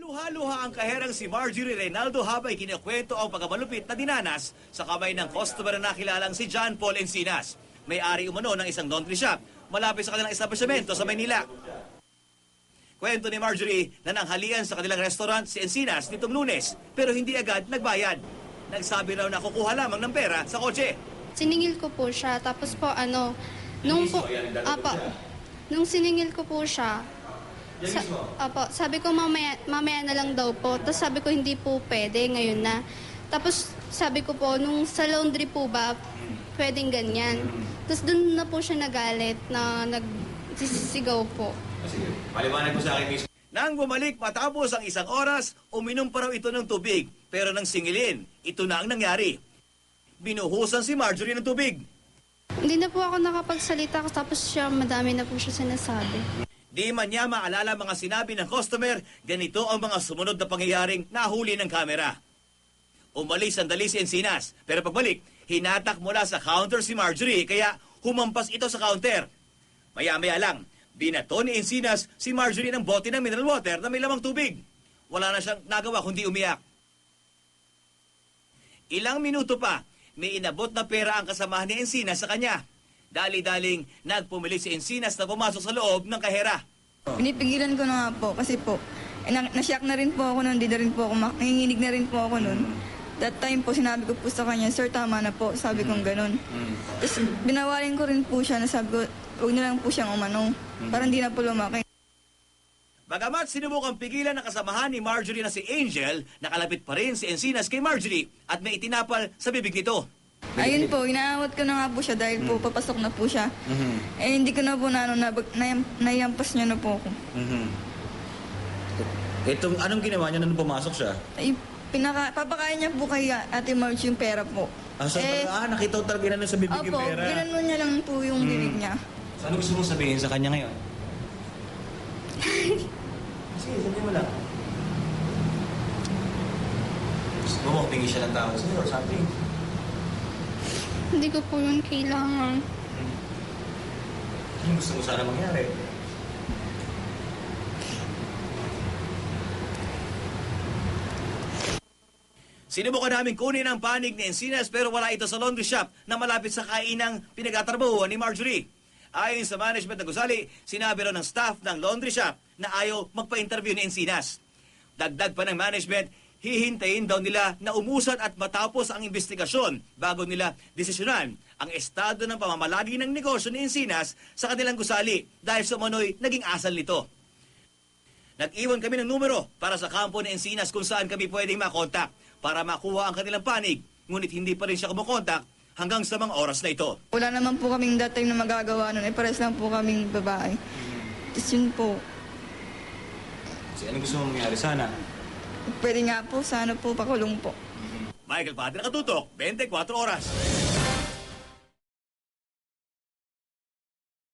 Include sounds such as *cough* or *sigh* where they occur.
Haluha-luha ang kaherang si Marjorie Reynaldo habang kinikwento ang pagkamalupit na dinanas sa kamay ng customer na nakilalang si John Paul Encinas. May-ari umano ng isang laundry shop malapit sa kanilang establishmento sa Maynila. Kwento ni Marjorie na nanghalian sa kanilang restaurant si Encinas nitong lunes pero hindi agad nagbayad. Nagsabi raw na kukuha lamang ng pera sa kotse. Siningil ko po siya, tapos po ano, nung po, apa, nung siningil ko po siya, sa, apo, sabi ko mamaya, mamaya na lang daw po. Tapos sabi ko hindi po pwede, ngayon na. Tapos sabi ko po, nung sa laundry po ba, pwedeng ganyan. Tapos dun na po siya nagalit na nagsisigaw po. Sige, paliwanag mo sa akin mismo. Nang bumalik matapos ang isang oras, uminom pa raw ito ng tubig. Pero nang singilin, ito na ang nangyari. Binuhusan si Marjorie ng tubig. Hindi na po ako nakapagsalita tapos siya madami na po siya sinasabi. Di man niya maalala mga sinabi ng customer, ganito ang mga sumunod na pangyayaring nahuli ng kamera. Umalis sandali si Encinas, pero pagbalik, hinatak mula sa counter si Marjorie, kaya humampas ito sa counter. Maya-maya lang, binato ni Encinas si Marjorie ng bote ng mineral water na may lamang tubig. Wala na siyang nagawa kundi umiyak. Ilang minuto pa, may inabot na pera ang kasamahan ni Encinas sa kanya. Dali-daling nagpumili si Encinas na pumasok sa loob ng kahera. Pinipigilan ko na nga po kasi po, eh, na- nashock na rin po ako noon, di na rin po ako, mak- nanginginig na rin po ako noon. That time po, sinabi ko po sa kanya, Sir, tama na po. Sabi kong ganun. Tapos binawarin ko rin po siya na sabi ko, huwag na lang po siyang umanong. Para hindi na po lumaki. Bagamat sinubukang pigilan ng kasamahan ni Marjorie na si Angel, nakalapit pa rin si Encinas kay Marjorie at may itinapal sa bibig nito. Ayun po, inaawat ko na nga po siya dahil po papasok na po siya. Eh hindi ko na po na, ano, na, nayam, nayampas niya na po ako. Itong, anong ginawa niya nung pumasok siya? Ay, pinaka, papakain niya po kay Ate Marge yung pera po. Ah, so, eh, ah, nakita ko talaga na sa bibig yung Opo, pera. ginanon niya lang po yung bibig niya. So, ano gusto mong sabihin sa kanya ngayon? *laughs* Sige, sabihin mo lang. Gusto mo, tingin siya ng tao sa'yo or something? Hindi ko po yun kailangan. Ano gusto mo sana mangyari? Sinubukan namin kunin ang panig ni Encinas pero wala ito sa laundry shop na malapit sa kainang pinagatrabahuan ni Marjorie. Ayon sa management ng gusali, sinabi ng staff ng laundry shop na ayaw magpa-interview ni Encinas. Dagdag pa ng management, hihintayin daw nila na umusan at matapos ang investigasyon bago nila desisyonan ang estado ng pamamalagi ng negosyo ni Encinas sa kanilang gusali dahil sa manoy naging asal nito. Nag-iwan kami ng numero para sa kampo ni Encinas kung saan kami pwedeng makontak para makuha ang kanilang panig, ngunit hindi pa rin siya kumukontak hanggang sa mga oras na ito. Wala naman po kaming that time na magagawa nun. Eh, pares lang po kaming babae. Tapos yun po, Kasi ano gusto mong mangyari sana? Pwede nga po, sana po pakulong po. Michael Padre Nakatutok, 24 oras.